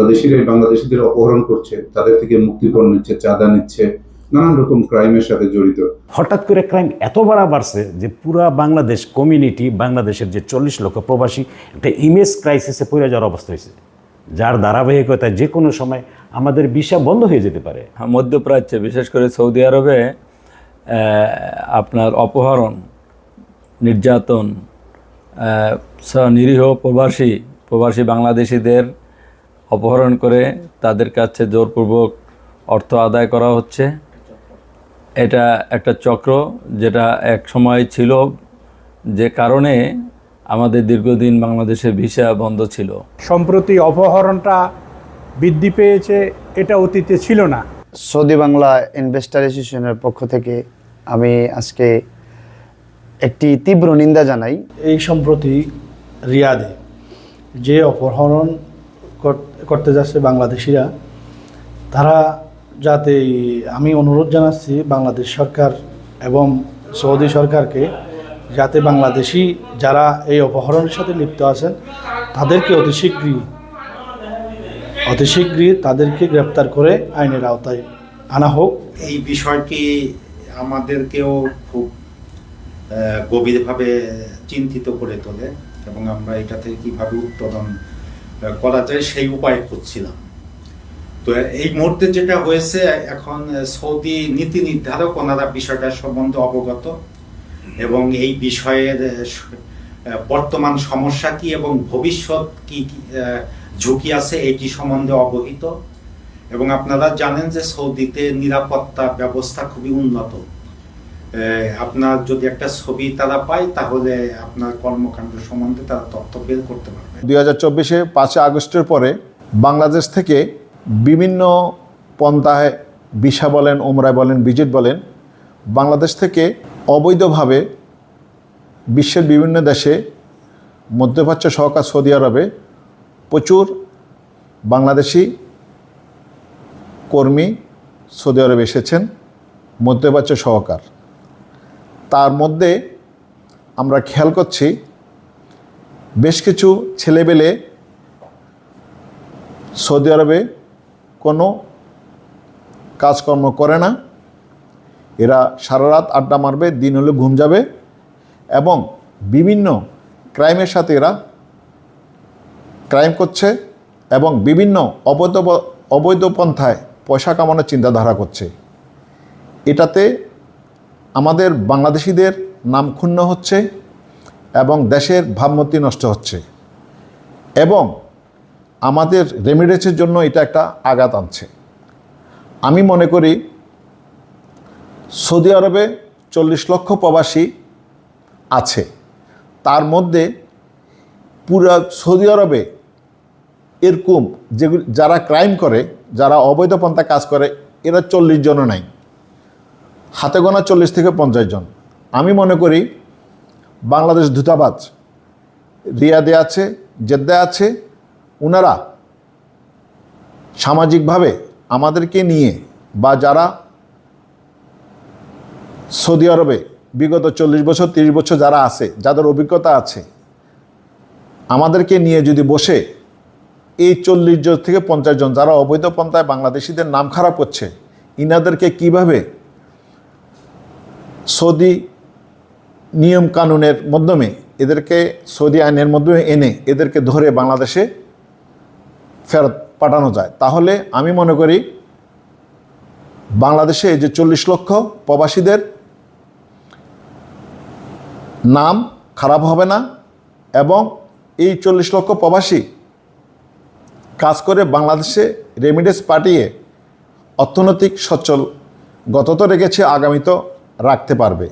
বাংলাদেশিরাই বাংলাদেশিদের অপহরণ করছে তাদের থেকে মুক্তিপণ নিচ্ছে চাঁদা নিচ্ছে নানান রকম ক্রাইমের সাথে জড়িত। হঠাৎ করে ক্রাইম এত বাড়া বাড়ছে যে পুরা বাংলাদেশ কমিউনিটি বাংলাদেশের যে চল্লিশ লক্ষ প্রবাসী একটা ইমেজ ক্রাইসিসে পড়ে যাওয়ার অবস্থা হয়েছে। যার ধারাবাহিকতায় যে কোনো সময় আমাদের ভিসা বন্ধ হয়ে যেতে পারে। মধ্যপ্রাচ্যে বিশেষ করে সৌদি আরবে আহ, আপনার অপহরণ নির্যাতন আহ, নিরীহ প্রবাসী প্রবাসী বাংলাদেশিদের অপহরণ করে তাদের কাছে জোরপূর্বক অর্থ আদায় করা হচ্ছে। এটা একটা চক্র যেটা এক সময় ছিল যে কারণে আমাদের দীর্ঘদিন বাংলাদেশে ভিসা বন্ধ ছিল। সম্প্রতি অপহরণটা বৃদ্ধি পেয়েছে এটা অতীতে ছিল না। সৌদি বাংলা ইনভেস্টার অ্যাসোসিয়েশনের পক্ষ থেকে আমি আজকে একটি তীব্র নিন্দা জানাই। এই সম্প্রতি রিয়াদে যে অপহরণ করতে যাচ্ছে বাংলাদেশিরা তারা যাতে আমি অনুরোধ জানাচ্ছি বাংলাদেশ সরকার এবং সৌদি সরকারকে যাতে বাংলাদেশি যারা এই অপহরণের সাথে লিপ্ত আছেন তাদেরকে অতি শীঘ্রই অতি শীঘ্রই তাদেরকে গ্রেপ্তার করে আইনের আওতায় আনা হোক। এই বিষয়টি আমাদেরকেও খুব গভীরভাবে চিন্তিত করে তোলে এবং আমরা এটা থেকে কীভাবে আহ, করা যায় সেই উপায় খুঁজছিলাম। তো এই মুহূর্তে যেটা হয়েছে, এখন সৌদি নীতি নির্ধারক, ওনারা বিষয়টা সম্বন্ধে অবগত এবং এই বিষয়ের বর্তমান সমস্যা কি এবং ভবিষ্যৎ কি ঝুঁকি আছে এটি সম্বন্ধে অবহিত এবং আপনারা জানেন যে সৌদিতে নিরাপত্তা ব্যবস্থা খুবই উন্নত। আপনার যদি একটা ছবি তারা পায়, তাহলে আপনার কর্মকাণ্ড সম্বন্ধে তারা তথ্য বের করতে পারবে। দুই হাজার চব্বিশে পাঁচই আগস্টের পরে বাংলাদেশ থেকে বিভিন্ন পন্থায় বিশা বলেন ওমরায় বলেন, ভিজিট বলেন, বাংলাদেশ থেকে অবৈধভাবে বিশ্বের বিভিন্ন দেশে মধ্যপ্রাচ্য সহকার সৌদি আরবে প্রচুর বাংলাদেশি কর্মী সৌদি আরবে এসেছেন, মধ্যপ্রাচ্য সহকার। তার মধ্যে আমরা খেয়াল করছি বেশ কিছু ছেলেবেলে সৌদি আরবে কোনো কাজকর্ম করে না। এরা সারা রাত আড্ডা মারবে, দিন হলে ঘুম যাবে এবং বিভিন্ন ক্রাইমের সাথে এরা ক্রাইম করছে এবং বিভিন্ন অবৈধ অবৈধ পন্থায় পয়সা কামানোর চিন্তাধারা করছে। এটাতে আমাদের বাংলাদেশিদের নাম ক্ষুণ্ণ হচ্ছে এবং দেশের ভাবমূর্তি নষ্ট হচ্ছে। এবং আমাদের রেমিডেন্সের জন্য এটা একটা আঘাত আনছে। আমি মনে করি সৌদি আরবে চল্লিশ লক্ষ প্রবাসী আছে। তার মধ্যে পুরা সৌদি আরবে এরকম যেগুলি যারা ক্রাইম করে, যারা অবৈধ পন্থা কাজ করে, এরা চল্লিশ জনও নাই। হাতে গোনা চল্লিশ থেকে পঞ্চাশ জন। আমি মনে করি বাংলাদেশ দূতাবাস রিয়াদে আছে, জেদ্দায় আছে। ওনারা সামাজিকভাবে আমাদেরকে নিয়ে বা যারা সৌদি আরবে বিগত চল্লিশ বছর, তিরিশ বছর যারা আছে, যাদের অভিজ্ঞতা আছে, আমাদেরকে নিয়ে যদি বসে এই চল্লিশ জন থেকে পঞ্চাশ জন যারা অবৈধ পন্থায় বাংলাদেশিদের নাম খারাপ করছে, ইনাদেরকে কীভাবে সৌদি নিয়ম কানুনের মাধ্যমে এদেরকে সৌদি আইনের মাধ্যমে এনে এদেরকে ধরে বাংলাদেশে ফেরত পাঠানো যায়। তাহলে আমি মনে করি বাংলাদেশে এই যে চল্লিশ লক্ষ প্রবাসীদের নাম খারাপ হবে না এবং এই চল্লিশ লক্ষ প্রবাসী কাজ করে বাংলাদেশে রেমিডেন্স পাঠিয়ে অর্থনৈতিক সচ্ছল গত তো রেখেছে, আগামী তো রাখতে পারবে।